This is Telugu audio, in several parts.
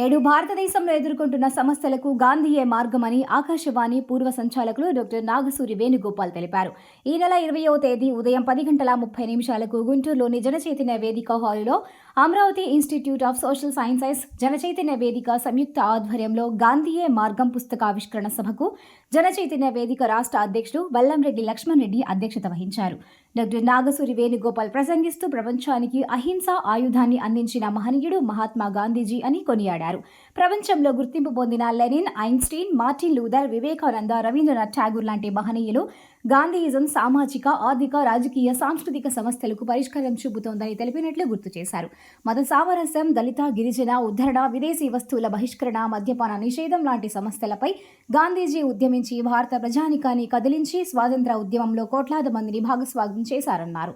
నేడు భారతదేశంలో ఎదుర్కొంటున్న సమస్యలకు గాంధీయే మార్గమని ఆకాశవాణి పూర్వ సంచాలకులు డాక్టర్ నాగసూరి వేణుగోపాల్ తెలిపారు. ఈ నెల ఇరవయో తేదీ ఉదయం పది గంటల ముప్పై నిమిషాలకు గుంటూరులోని జనచైతన్య వేదిక హాలులో Amaravati institute of social sciences Janachaitanya Vedika సంయుక్త ఆధ్వర్యంలో గాంధీయే మార్గం పుస్తక ఆవిష్కరణ సభకు జనచైతన్య వేదిక రాష్ట్ర అధ్యక్షుడు బల్లంరెడ్డి లక్ష్మణ్ రెడ్డి అధ్యక్షత వహించారు. డాక్టర్ నాగసూరి వేణుగోపాల్ ప్రసంగిస్తూ ప్రపంచానికి అహింస ఆయుధాన్ని అందించిన మహనీయుడు మహాత్మా గాంధీజీ అని కొనియాడారు. ప్రపంచంలో గుర్తింపు పొందిన Lenin Einstein Martin Luther Vivekananda Rabindranath Tagore లాంటి మహనీయులు గాంధీయిజం సామాజిక ఆర్థిక రాజకీయ సాంస్కృతిక సమస్యలకు పరిష్కారం చూపుతోందని తెలిపినట్లు గుర్తు చేశారు. మత సామరస్యం దళిత గిరిజన ఉద్ధరణ విదేశీ వస్తువుల బహిష్కరణ మద్యపాన నిషేధం లాంటి సమస్యలపై గాంధీజీ ఉద్యమించి భారత ప్రజానికాన్ని కదిలించి స్వాతంత్ర ఉద్యమంలో కోట్లాది మందిని భాగస్వామ్యం చేశారన్నారు.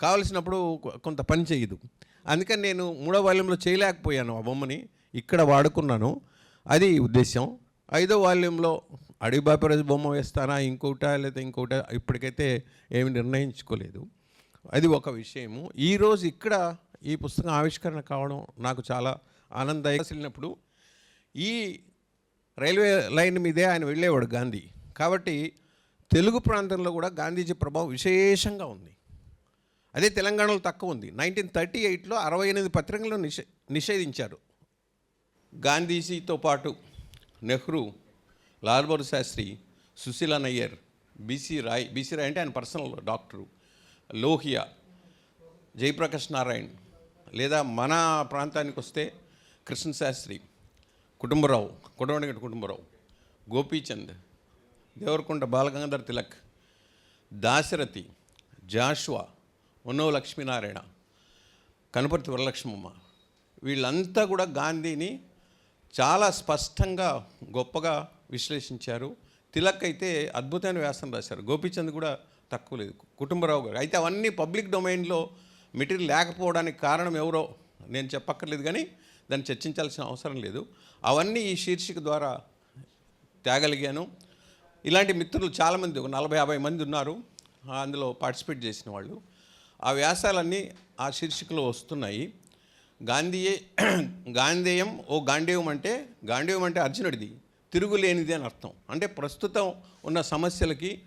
కావలసినప్పుడు కొంత పని చేయదు. అందుకని నేను మూడో వాల్యూంలో చేయలేకపోయాను ఆ బొమ్మని. ఇక్కడ వాడుకున్నాను. అది ఉద్దేశం ఐదో వాల్యూంలో అడవి బొమ్మ వేస్తారా ఇంకోట లేదా ఇంకోట ఇప్పటికైతే ఏమి నిర్ణయించుకోలేదు. అది ఒక విషయము. ఈరోజు ఇక్కడ ఈ పుస్తకం ఆవిష్కరణ కావడం నాకు చాలా ఆనందదాయక వెళ్ళినప్పుడు ఈ రైల్వే లైన్ మీదే ఆయన వెళ్ళేవాడు గాంధీ. కాబట్టి తెలుగు ప్రాంతంలో కూడా గాంధీజీ ప్రభావం విశేషంగా ఉంది. అదే తెలంగాణలో తక్కువ ఉంది. నైన్టీన్ థర్టీ ఎయిట్లో అరవై ఎనిమిది పత్రికలను నిషే నిషేధించారు. గాంధీజీతో పాటు Nehru Lal Shastri Sushila Nayyar B C Roy B C Roy అంటే ఆయన పర్సనల్ డాక్టరు. లోహియా జయప్రకాష్ నారాయణ్ లేదా మన ప్రాంతానికి వస్తే కృష్ణ శాస్త్రి కుటుంబరావు కొడవడిగడ్డ కుటుంబరావు గోపీచంద్ దేవరకొండ బాలగంగాధర్ తిలక్ దాశరథి జాష్వా ఉన్నవ లక్ష్మీనారాయణ కనపర్తి వరలక్ష్మమ్మ. వీళ్ళంతా కూడా గాంధీని చాలా స్పష్టంగా గొప్పగా విశ్లేషించారు. తిలక్ అయితే అద్భుతమైన వ్యాసం రాశారు. గోపీచంద్ కూడా తక్కువ లేదు. కుటుంబరావు గారు. అయితే అవన్నీ పబ్లిక్ డొమైన్లో మెటీరియల్ లేకపోవడానికి కారణం ఎవరో నేను చెప్పక్కర్లేదు కానీ దాన్ని చర్చించాల్సిన అవసరం లేదు. అవన్నీ ఈ శీర్షిక ద్వారా తేగలిగాను. ఇలాంటి మిత్రులు చాలామంది ఒక నలభై యాభై మంది ఉన్నారు. అందులో పార్టిసిపేట్ చేసిన వాళ్ళు. ఆ వ్యాసాలన్నీ ఆ శీర్షికలో వస్తున్నాయి. గాంధీయే గాంధేయం ఓ గాంధేయం అంటే గాంధేయం అంటే అర్జునుడిది. తిరుగులేనిది అని అర్థం. అంటే ప్రస్తుతం ఉన్న సమస్యలకి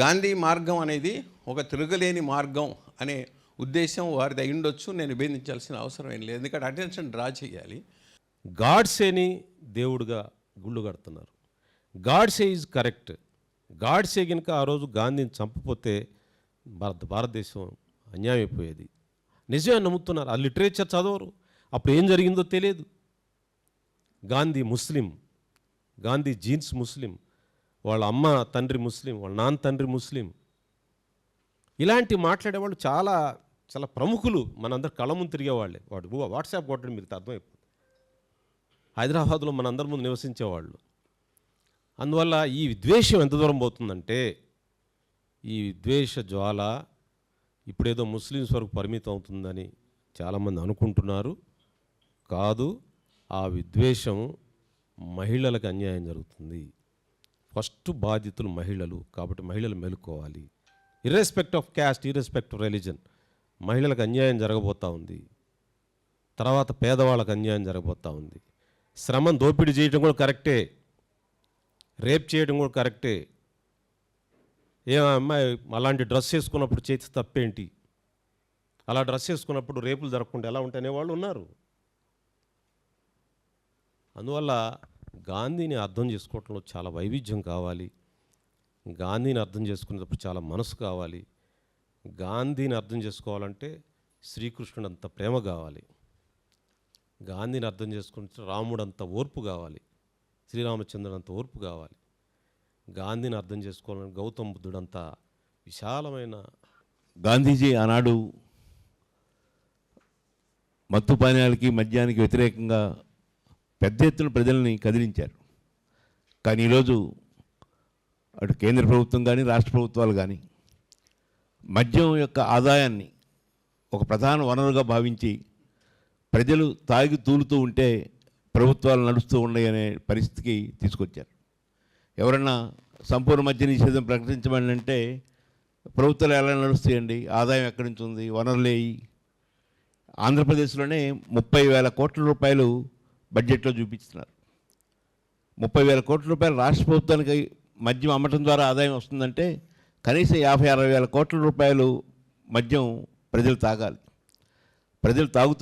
గాంధీ మార్గం అనేది ఒక తిరగలేని మార్గం అనే ఉద్దేశం వారిది అయ్యుండొచ్చు ఉండొచ్చు. నేను భేదించాల్సిన అవసరం ఏం లేదు. ఎందుకంటే అటెన్షన్ డ్రా చేయాలి. గాడ్సేని దేవుడుగా గుళ్ళు కడుతున్నారు. Godse is correct. గాడ్సే కనుక ఆ రోజు గాంధీని చంపపోతే భారత భారతదేశం అన్యాయం అయిపోయేది నిజమే నమ్ముతున్నారు. ఆ లిటరేచర్ చదవరు. అప్పుడు ఏం జరిగిందో తెలియదు. Gandhi Muslim. Gandhi genes Muslim వాళ్ళ అమ్మ తండ్రి ముస్లిం వాళ్ళ నాన్న తండ్రి ముస్లిం. ఇలాంటి మాట్లాడేవాళ్ళు చాలా చాలా ప్రముఖులు మనందరు కళ్ళ ముందు తిరిగేవాళ్ళే. వాడు వాట్సాప్ కొట్టడం మీకు అర్థమైపోతుంది హైదరాబాద్లో మనందరి ముందు నివసించేవాళ్ళు. అందువల్ల ఈ ద్వేషం ఎంత దూరం పోతుందంటే ఈ ద్వేష జ్వాల ఇప్పుడేదో ముస్లిమ్స్ వరకు పరిమితం అవుతుందని చాలామంది అనుకుంటున్నారు. కాదు ఆ విద్వేషం మహిళలకు అన్యాయం జరుగుతుంది. ఫస్ట్ బాధితులు మహిళలు కాబట్టి మహిళలు మెలుకోవాలి. Irrespect of caste irrespect of religion మహిళలకు అన్యాయం జరగబోతూ ఉంది. తర్వాత పేదవాళ్ళకు అన్యాయం జరగబోతూ ఉంది. శ్రమం దోపిడీ చేయడం కూడా కరెక్టే. రేప్ చేయడం కూడా కరెక్టే. ఏ అమ్మాయి అలాంటి డ్రెస్ వేసుకున్నప్పుడు చేతి తప్పేంటి? అలా డ్రెస్ వేసుకున్నప్పుడు రేపులు జరగకుండా ఎలా ఉంటాయనే వాళ్ళు ఉన్నారు. అందువల్ల గాంధీని అర్థం చేసుకోవటంలో చాలా వైవిధ్యం కావాలి. గాంధీని అర్థం చేసుకునేటప్పుడు చాలా మనసు కావాలి. గాంధీని అర్థం చేసుకోవాలంటే శ్రీకృష్ణుడు అంత ప్రేమ కావాలి. గాంధీని అర్థం చేసుకుంటే రాముడు అంత ఓర్పు కావాలి. శ్రీరామచంద్రుడు అంత ఓర్పు కావాలి. గాంధీని అర్థం చేసుకోవాలని గౌతమ్ బుద్ధుడు అంత విశాలమైన గాంధీజీ ఆనాడు మత్తు పానీయాలకి మద్యానికి వ్యతిరేకంగా పెద్ద ఎత్తున ప్రజల్ని కదిలించారు. కానీ ఈరోజు అటు కేంద్ర ప్రభుత్వం కానీ రాష్ట్ర ప్రభుత్వాలు కానీ మద్యం యొక్క ఆదాయాన్ని ఒక ప్రధాన వనరుగా భావించి ప్రజలు తాగి తూలుతూ ఉంటే ప్రభుత్వాలు నడుస్తూ ఉన్నాయి అనే పరిస్థితికి తీసుకొచ్చారు. ఎవరన్నా సంపూర్ణ మద్య నిషేధం ప్రకటించమని అంటే ప్రభుత్వాలు ఎలా నడుస్తాయండి? ఆదాయం ఎక్కడి నుంచి ఉంది? వనరులేయి ఆంధ్రప్రదేశ్లోనే ముప్పై వేల కోట్ల రూపాయలు బడ్జెట్లో చూపిస్తున్నారు. ముప్పై వేల కోట్ల రూపాయలు రాష్ట్ర ప్రభుత్వానికి మద్యం అమ్మటం ద్వారా ఆదాయం వస్తుందంటే కనీసం యాభై అరవై వేల కోట్ల రూపాయలు మద్యం ప్రజలు తాగాలి. ప్రజలు తాగుతూ